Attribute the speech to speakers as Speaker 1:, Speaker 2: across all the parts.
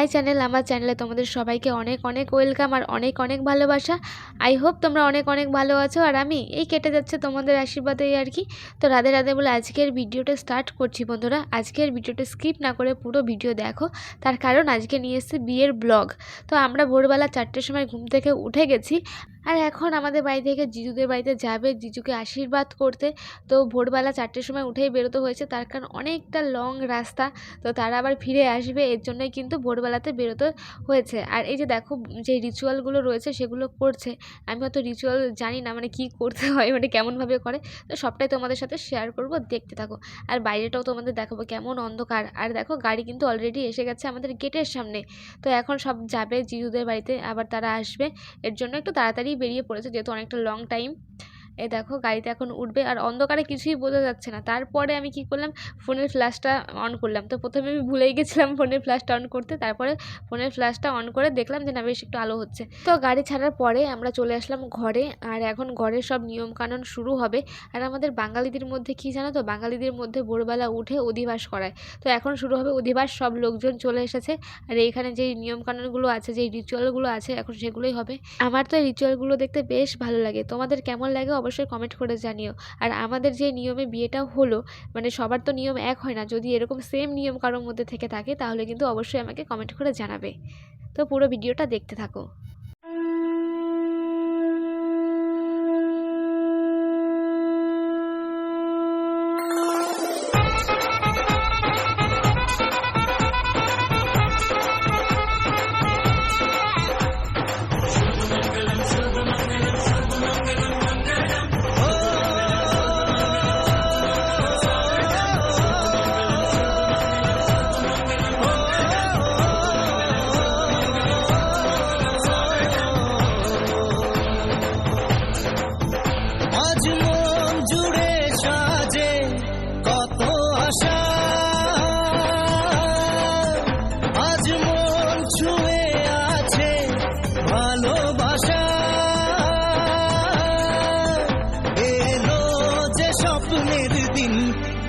Speaker 1: My channel, আমার চ্যানেলে তোমাদের সবাইকে অনেক অনেক ওয়েলকাম আর অনেক অনেক ভালোবাসা। আই হোপ তোমরা অনেক অনেক ভালো আছো আর আমি এই কেটে যাচ্ছে তোমাদের আশীর্বাদেই আর কি। তো রাধে রাধে বলে আজকের ভিডিওটা স্টার্ট করছি বন্ধুরা। আজকের ভিডিওটা স্কিপ না করে পুরো ভিডিও দেখো। তার কারণ আজকে নিয়ে এসেছি বিয়ের ব্লগ তো আমরা ভোরবেলা চারটের সময় ঘুম থেকে উঠে গেছি। আর এখন আমাদের বাড়ি থেকে জিজুদের বাড়িতে যাবে জিজুকে আশীর্বাদ করতে। তো ভোরবেলা চারটের সময় উঠেই বেরোতে হয়েছে, তার কারণ অনেকটা লং রাস্তা। তো তারা আবার ফিরে আসবে, এর জন্যই কিন্তু ভোরবেলাতে বেরোতে হয়েছে। আর এই যে দেখো, যে রিচুয়ালগুলো রয়েছে, সেগুলো করছে। আমি অত রিচুয়াল জানি না মানে কি করতে হয় মানে কেমনভাবে করে। তো সবটাই তোমাদের সাথে শেয়ার করব, দেখতে থাকো। আর বাইরেটাও তোমাদের দেখাবো কেমন অন্ধকার। আর দেখো, গাড়ি কিন্তু অলরেডি এসে গেছে আমাদের গেটের সামনে। তো এখন সব যাবে জিজুদের বাড়িতে, আবার তারা আসবে। এর জন্য একটু তাড়াতাড়ি বেরিয়ে পড়েছে যেহেতু অনেকটা লং টাইম এই দেখো গাড়িতে এখন উঠবে আর অন্ধকারে কিছুই বোঝা যাচ্ছে না। তারপরে আমি কি করলাম? ফোনের ফ্ল্যাশটা অন করলাম। তো প্রথমে আমি ভুলেই গেছিলাম ফোনের ফ্ল্যাশটা অন করতে। তারপরে ফোনের ফ্ল্যাশটা অন করে দেখলাম যে না, বেশ একটু আলো হচ্ছে। তো গাড়ি ছাড়ার পরে আমরা চলে আসলাম ঘরে। আর এখন ঘরের সব নিয়মকানুন শুরু হবে। আর আমাদের বাঙালিদের মধ্যে কি জানো তো? বাঙালিদের মধ্যে ভোরবেলা উঠে অধিবাস করায়। তো এখন শুরু হবে অধিবাস, সব লোকজন চলে এসেছে। আর এইখানে যেই নিয়মকানুনগুলো আছে, যেই রিচুয়ালগুলো আছে, এখন সেগুলোই হবে। আমার তো এই রিচুয়ালগুলো দেখতে বেশ ভালো লাগে। তোমাদের কেমন লাগে? অবশ্যই কমেন্ট করে জানিও। আর আমাদের যে নিয়মে বিয়েটা হলো মানে সবার তো নিয়ম এক হয় না, যদি এরকম সেম নিয়ম কারোর মধ্যে থেকে থাকে, তাহলে কিন্তু অবশ্যই আমাকে কমেন্ট করে জানাবে। তো পুরো ভিডিওটা দেখতে থাকো।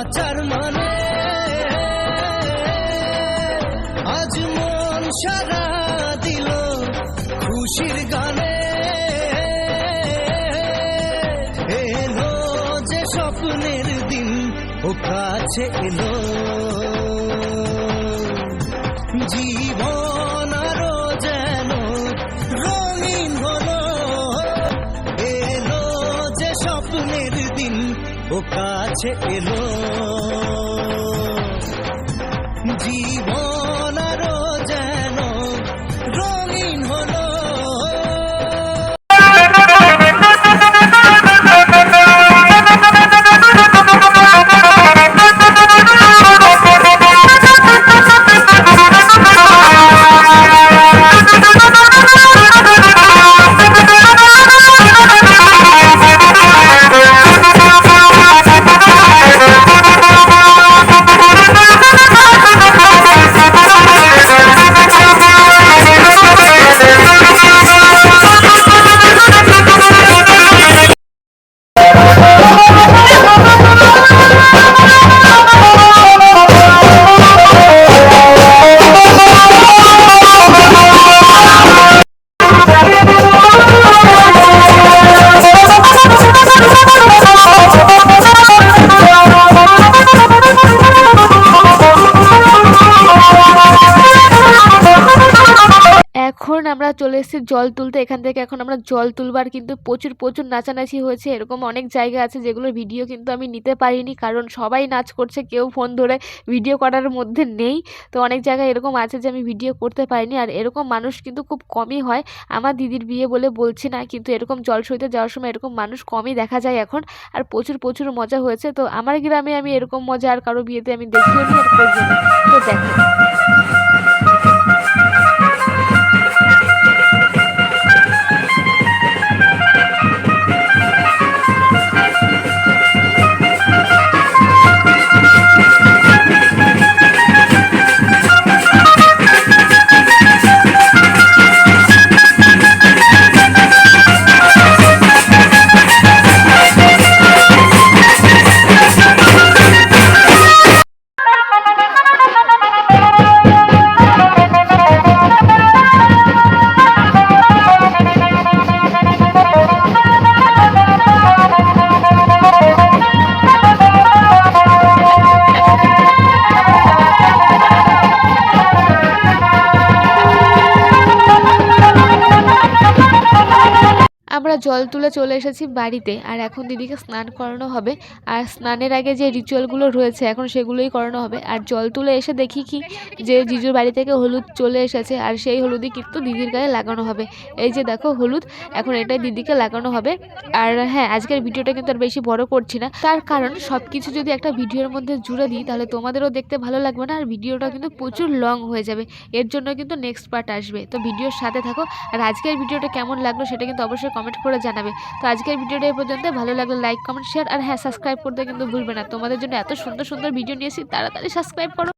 Speaker 2: মন? জেনে নিল বাঁচার মানে সারা দিল খুশির গানে। এলো যে স্বপ্নের দিন, ও কাছে এলো। জীবন আরও যেন রঙিন হলো। এলো যে স্বপ্নের দিন, ও কাছে এলো। জীবন
Speaker 1: এসেছি জল তুলতে এখান থেকে এখন আমরা জল তুলবার কিন্তু প্রচুর প্রচুর নাচানাচি হয়েছে। এরকম অনেক জায়গা আছে যেগুলোর ভিডিও কিন্তু আমি নিতে পারিনি কারণ সবাই নাচ করছে, কেউ ফোন ধরে ভিডিও করার মধ্যে নেই। তো অনেক জায়গায় এরকম আছে যে আমি ভিডিও করতে পারিনি আর এরকম মানুষ কিন্তু খুব কমই হয়। আমার দিদির বিয়ে বলে বলছি না, কিন্তু এরকম জল সইতে যাওয়ার সময় এরকম মানুষ কমই দেখা যায় এখন আর প্রচুর প্রচুর মজা হয়েছে। তো আমার গ্রামে আমি এরকম মজা আর কারও বিয়েতে আমি দেখিও নি তো দেখো। জল তুলে চলে এসেছি বাড়িতে। আর এখন দিদিকে স্নান করানো হবে। আর স্নানের আগে যে রিচুয়ালগুলো রয়েছে, এখন সেগুলোই করানো হবে। আর জল তুলে এসে দেখি কি, যে জিজুর বাড়ি থেকে হলুদ চলে এসেছে। আর সেই হলুদই কিন্তু দিদির গায়ে লাগানো হবে। এই যে দেখো হলুদ, এখন এটাই দিদিকে লাগানো হবে। আর হ্যাঁ আজকের ভিডিওটা কিন্তু আর বেশি বড় করছি না। তার কারণ সব কিছু যদি একটা ভিডিওর মধ্যে জুড়ে দিই, তাহলে তোমাদেরও দেখতে ভালো লাগবে না। আর ভিডিওটা কিন্তু প্রচুর লং হয়ে যাবে। এর জন্য কিন্তু নেক্সট পার্ট আসবে। তো ভিডিওর সাথে থাকো। আর আজকের ভিডিওটা কেমন লাগল, সেটা কিন্তু অবশ্যই কমেন্ট করে জানাবে। তো আজকের ভিডিওটা এই পর্যন্ত। ভালো লাগলে লাইক কমেন্ট শেয়ার আর হ্যাঁ সাবস্ক্রাইব করতে কিন্তু ভুলবে না। তোমাদের জন্য এত সুন্দর সুন্দর ভিডিও নিয়েছি তাড়াতাড়ি সাবস্ক্রাইব করো।